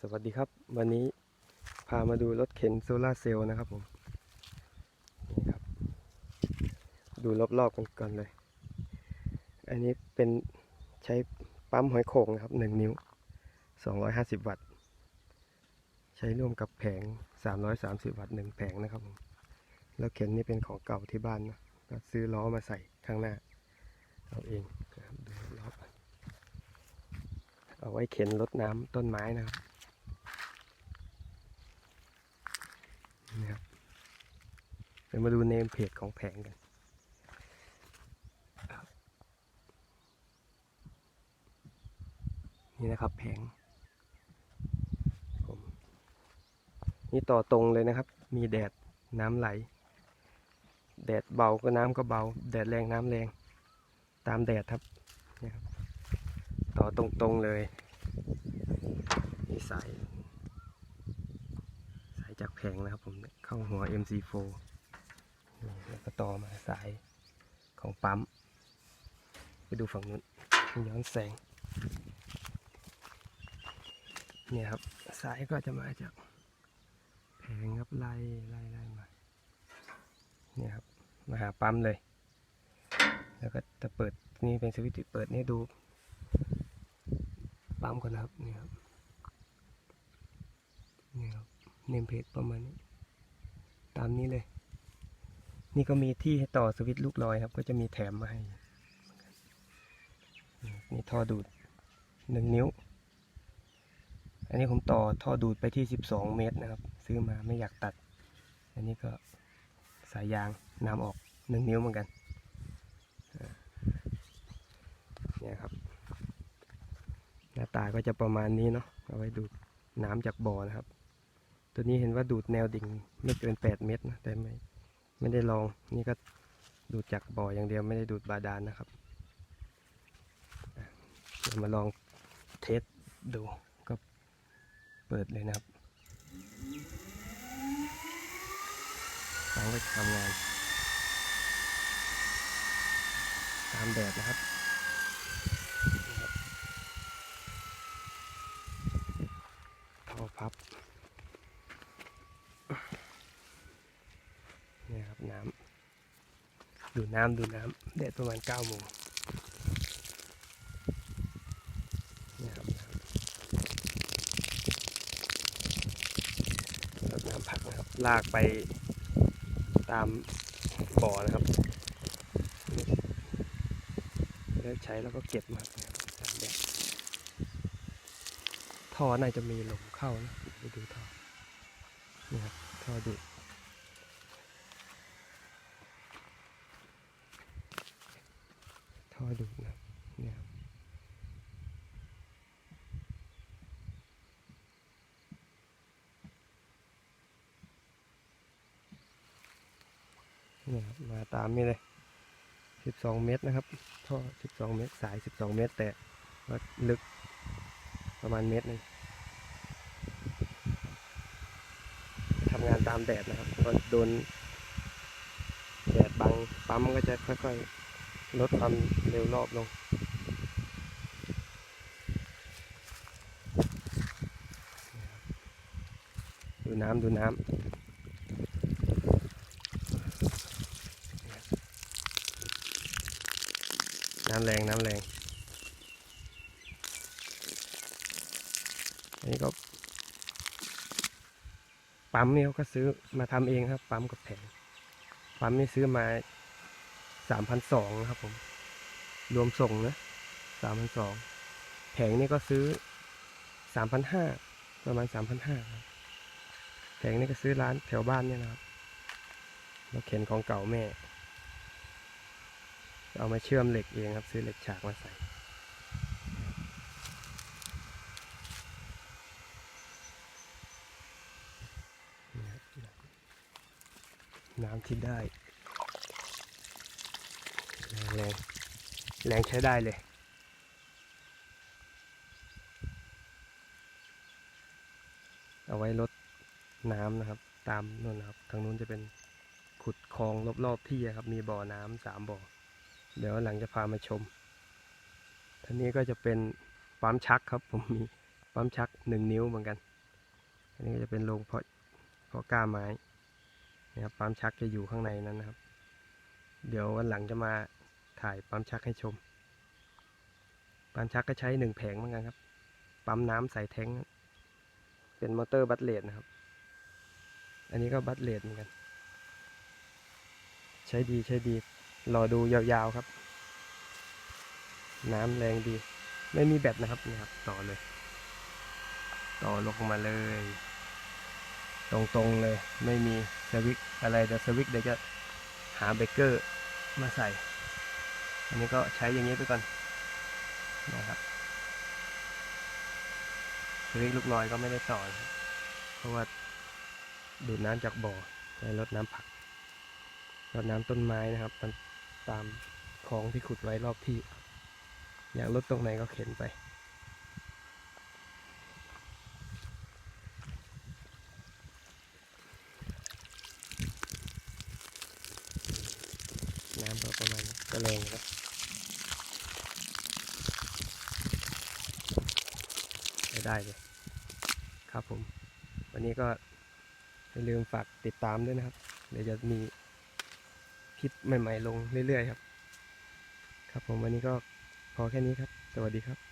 สวัสดีครับวันนี้พามาดูรถเข็นโซลาเซลล์นะครับผมนี่ครับ ดูรอบๆกันก่อนเลย อันนี้เป็นใช้ปั๊มหอยโข่งนะครับหนึ่งนิ้ว 250 วัตต์ ใช้ร่วมกับแผง 330 วัตต์หนึ่งแผงนะครับผมแล้วเข็นนี่เป็นของเก่าที่บ้านนะก็ซื้อล้อมาใส่ข้างหน้า เอาเองนะครับดูรอบๆ เอาไว้เข็นรดน้ำต้นไม้นะครับนี่ครับเดี๋ยวมาดูเนมเพจของแผงกันนี่นะครับแผงผมนี่ต่อตรงเลยนะครับ มีแดดน้ำไหล แดดเบาก็น้ำก็เบา แดดแรงน้ำแรง ตามแดดครับนี่ครับ ต่อตรงๆเลยนี่สายสายจากแผงนะครับผมเข้าหัว MC4 นี่แล้วก็ต่อมาสายของปั๊ม ไปดูฝั่งนู้นย้อนแสงเนี่ยครับสายก็จะมาจากแผงครับไล่ไล่ไล่มาเนี่ยครับมาหาปั๊มเลย แล้วก็จะเปิดนี่เป็นสวิตช์เปิดนี่ดู ปั๊มก่อนนะครับนี่ครับนี่ครับเนมเพจประมาณนี้ ตามนี้เลย นี่ก็มีที่ให้ต่อสวิตช์ลูกลอยครับ ก็จะมีแถมมาให้นี่ท่อดูดหนึ่งนิ้ว อันนี้ผมต่อท่อดูดไปที่สิบสองเมตรนะครับ ซื้อมาไม่อยากตัด อันนี้ก็สายยางน้ำออกหนึ่งนิ้วเหมือนกันเนี่ยครับ ตาก็จะประมาณนี้เนาะเอาไว้ดูดน้ำจากบ่อนะครับ ตัวนี้เห็นว่าดูดแนวดิ่งไม่เกิน 8 เมตรนะแต่ไม่ไม่ได้ลองนี่ก็ดูดจากบ่ออย่างเดียวไม่ได้ดูดบาดาลนะครับอะเดี๋ยวมาลองเทสดูก็เปิดเลยนะครับฟังก็จะทำงาน ตามแดดนะครับ ท่อพับ เนี่ยครับน้ำ ดูน้ำดูน้ำแดดประมาณเก้าโมงนี่ครับน้ำรับน้ำพักนะครับ ลากไปตามบ่อนะครับเลิกใช้แล้วก็เก็บมานะครับตามแดดท่อน่าจะมีลมเข้านะไปดูท่อนี่ครับท่อดูด ท่อดูดนะเนี่ยเนี่ยครับมาตามนี่เลย 12 เมตรนะครับ ท่อ 12 เมตร สาย 12 เมตร แต่ว่าลึกประมาณเมตรหนึงทำงานตามแดดนะครับพอโดนแดดบัง ปั๊มมันก็จะค่อย ๆ ลดความเร็วรอบลง ดูน้ำดูน้ำน้ำแรง น้ำแรง อันนี้ก็ ปั๊มนี่เขาก็ซื้อมาทำเองครับ ปั๊มกับแผง ปั๊มนี่ซื้อมา สามพันสองครับผม รวมส่งนะสามพันสองแผงนี่ก็ซื้อสามพันห้าประมาณสามพันห้าแผงนี่ก็ซื้อร้านแถวบ้านเนี่ยนะครับเราเข็นของเก่าแม่ เอามาเชื่อมเหล็กเองครับ ซื้อเหล็กฉากมาใส่น้ำที่ได้ แรงแรงใช้ได้เลย เอาไว้ลดน้ำนะครับ ตามนู่นนะครับ ทางนู้นจะเป็นขุดคลองรอบๆที่ครับ มีบ่อน้ำสามบ่อ เดี๋ยวหลังจะพามาชมท่านี้ก็จะเป็นปั๊มชักครับ ผมมีปั๊มชักหนึ่งนิ้วเหมือนกัน อันนี้ก็จะเป็นโรงเพาะเพาะกล้าไม้นะครับปั๊มชักจะอยู่ข้างในนั้นนะครับ เดี๋ยววันหลังจะมา ถ่ายปั๊มชักให้ชม ปั๊มชักก็ใช้หนึ่งแผงเหมือนกันครับ ปั๊มน้ำใส่แท้งเป็นมอเตอร์บัตเลดนะครับ อันนี้ก็บัตเลดเหมือนกัน ใช้ดีใช้ดี รอดูยาวๆครับ น้ำแรงดี ไม่มีแบตนะครับนี่ครับ ต่อเลย ต่อลงมาเลย ตรงๆเลย ไม่มีสวิตอะไรแต่สวิตเดี๋ยวจะหาเบรกเกอร์มาใส่ อันนี้ก็ใช้อย่างนี้ไปก่อนนะครับสวิตลูกลอยก็ไม่ได้ต่อ เพราะว่าดูดน้ำจากบ่อใช้รดน้ำผักรดน้ำต้นไม้นะครับตามคลองที่ขุดไว้รอบที่ อยากลดตรงไหนก็เข็นไป น้ำก็ประมาณก็แรงครับได้เลยครับผม วันนี้ก็อย่าลืมฝากติดตามด้วยนะครับ เดี๋ยวจะมีคลิปใหม่ ๆ ลงเรื่อย ๆ ครับ ครับผมวันนี้ก็พอแค่นี้ครับ สวัสดีครับ